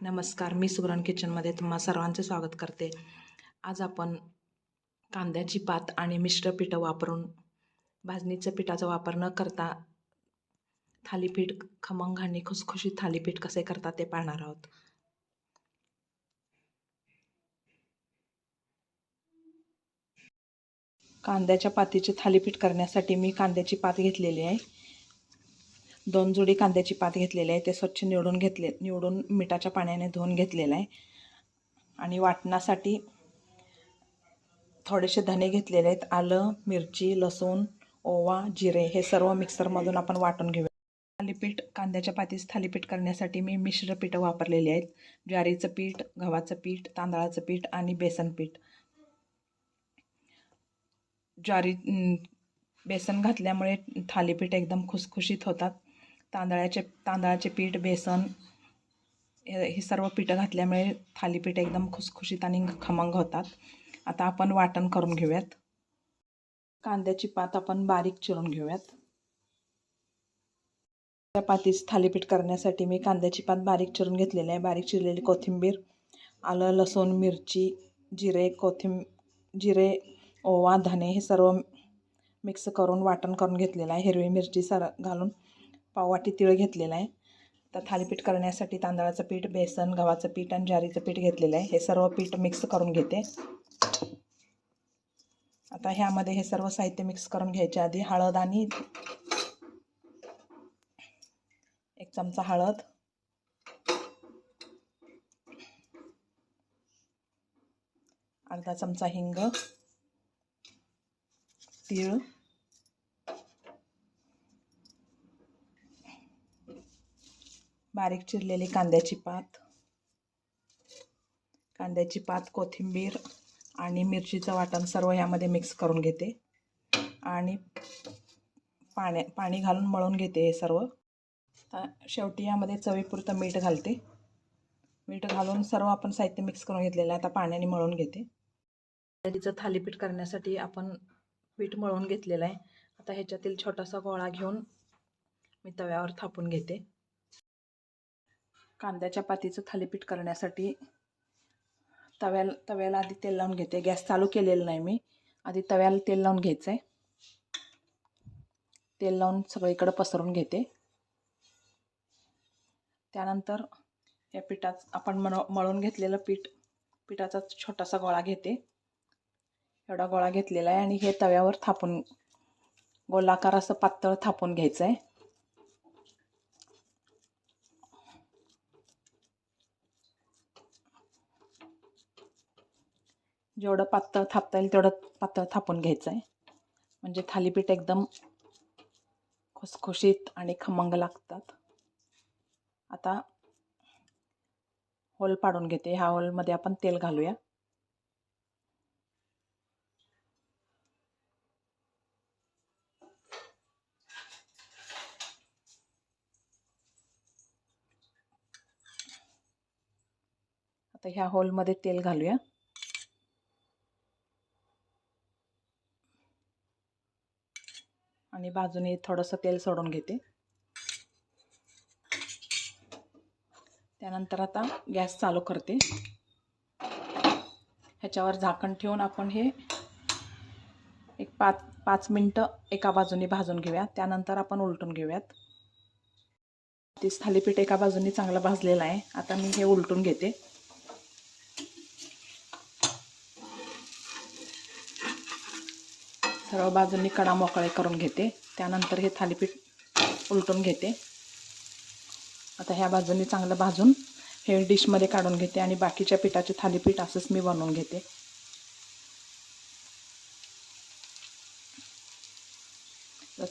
नमस्कार मी सुगरण किचनमध्ये तुम्हा सर्वांचे स्वागत करते. आज आपण कांद्याची पात आणि मिश्र पिठं वापरून भाजणीचं पिठाचा वापर न करता थालीपीठ खमंग आणि खुसखुशीत थालीपीठ कसे करतात ते पाहणार आहोत. कांद्याच्या पातीचे थालीपीठ करण्यासाठी मी कांद्याची पात घेतलेली आहे. दोन जोडी कांद्याची पात घेतलेली आहे. ते स्वच्छ निवडून घेतले निवडून मिठाच्या पाण्याने धुवून घेतलेलं आहे. आणि वाटणासाठी थोडेसे धणे घेतलेले आहेत. आलं मिरची लसूण ओवा जिरे हे सर्व मिक्सरमधून आपण वाटून घेऊया. थालीपीठ कांद्याच्या पातीस थालीपीठ करण्यासाठी मी मिश्र पिठं वापरलेली आहेत. ज्वारीचं पीठ गव्हाचं पीठ तांदळाचं पीठ आणि बेसन पीठ. ज्वारी बेसन घातल्यामुळे थालीपीठ एकदम खुसखुशीत होतात. तांदळाचे तांदळाचे पीठ बेसन हे हे सर्व पिठं घातल्यामुळे थालीपीठ एकदम खुसखुशीत आणि खमंग होतात. आता आपण वाटण करून घेऊयात. कांद्याची पात आपण बारीक चिरून घेऊयात. त्या पातीस थालीपीठ करण्यासाठी मी कांद्याची पात बारीक चिरून घेतलेली आहे. बारीक चिरलेली कोथिंबीर आलं लसूण मिरची जिरे कोथिंब जिरे ओवा धने हे सर्व मिक्स करून वाटण करून घेतलेलं आहे. हिरवी मिरची सर घालून पाववाटी तिळ घेतलेला आहे. तर थालीपीठ करण्यासाठी तांदळाचं पीठ बेसन गव्हाचं पीठ आणि ज्वारीचं पीठ घेतलेलं आहे. हे सर्व पीठ मिक्स करून घेते. आता ह्यामध्ये हे सर्व साहित्य मिक्स करून घ्यायच्या आधी हळद आणि एक चमचा हळद. अर्धा चमचा हिंग. तीळ. बारीक चिरलेली कांद्याची पात. कांद्याची पात कोथिंबीर आणि मिरचीचं वाटण सर्व ह्यामध्ये मिक्स करून घेते. आणि पाण्या पाणी घालून मळून घेते हे सर्व. आता शेवटी यामध्ये चवीपुरतं मीठ घालते. मीठ घालून सर्व आपण साहित्य मिक्स करून घेतलेलं आहे. आता पाण्याने मळून घेते. तिचं थालीपीठ करण्यासाठी आपण पीठ मळून घेतलेलं आहे. आता ह्याच्यातील छोटासा गोळा घेऊन मी तव्यावर थापून घेते. कांद्याच्या पातीचं थालीपीठ करण्यासाठी तव्याला तव्याला आधी तेल लावून घेते. गॅस चालू केलेलं नाही मी. आधी तव्याला तेल लावून घ्यायचं आहे तेल लावून सगळीकडं पसरून घेते. त्यानंतर या पिठात आपण मळ मळून घेतलेलं पीठ पिठाचा छोटासा गोळा घेते. एवढा गोळा घेतलेला आहे आणि हे तव्यावर थापून गोलाकार असं पातळ थापून घ्यायचं आहे जेवढं पातळ थापता येईल तेवढं पातळ थापून घ्यायचं आहे म्हणजे थालीपीठ एकदम खुसखुशीत आणि खमंग लागतात. आता होल पाडून घेते. ह्या होलमध्ये आपण तेल घालूया. आता ह्या होलमध्ये तेल घालूया. आणि बाजूने थोडंसं तेल सोडून घेते. त्यानंतर आता गॅस चालू करते. ह्याच्यावर झाकण ठेवून आपण हे एक पाच पाच मिनटं एका बाजूने भाजून घेऊया. त्यानंतर आपण उलटून घेऊयात. तीस थालीपीठ एका बाजूने चांगलं भाजलेलं आहे. आता मी हे उलटून घेते. सर्व बाजूंनी कडा मोकळे करून घेते. त्यानंतर हे थालीपीठ उलटून घेते. आता ह्या बाजूंनी चांगलं भाजून हे डिशमध्ये काढून घेते आणि बाकीच्या पिठाचे थालीपीठ असंच मी बनवून घेते.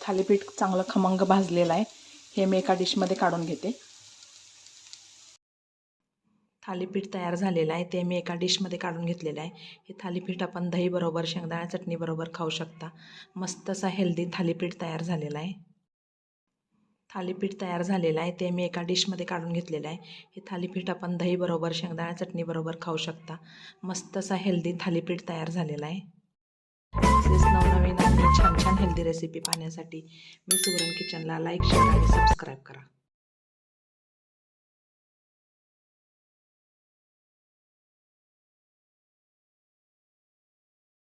थालीपीठ चांगलं खमंग भाजलेलं आहे. हे मी एका डिशमध्ये काढून घेते. थालीपीठ तयार झालेलं आहे. ते मी एका डिशमध्ये काढून घेतलेलं आहे. हे थालीपीठ आपण दहीबरोबर शेंगदाणा चटणीबरोबर खाऊ शकता. मस्त असा हेल्दी थालीपीठ तयार झालेला आहे. थालीपीठ तयार झालेलं आहे. ते मी एका डिशमध्ये काढून घेतलेलं आहे. हे थालीपीठ आपण दहीबरोबर शेंगदाणा चटणीबरोबर खाऊ शकता. मस्त असा हेल्दी थालीपीठ तयार झालेला आहे. नवनवीन आणि छान छान हेल्दी रेसिपी पाहण्यासाठी मी सुगरण किचनला लाईक शेअर आणि सबस्क्राईब करा.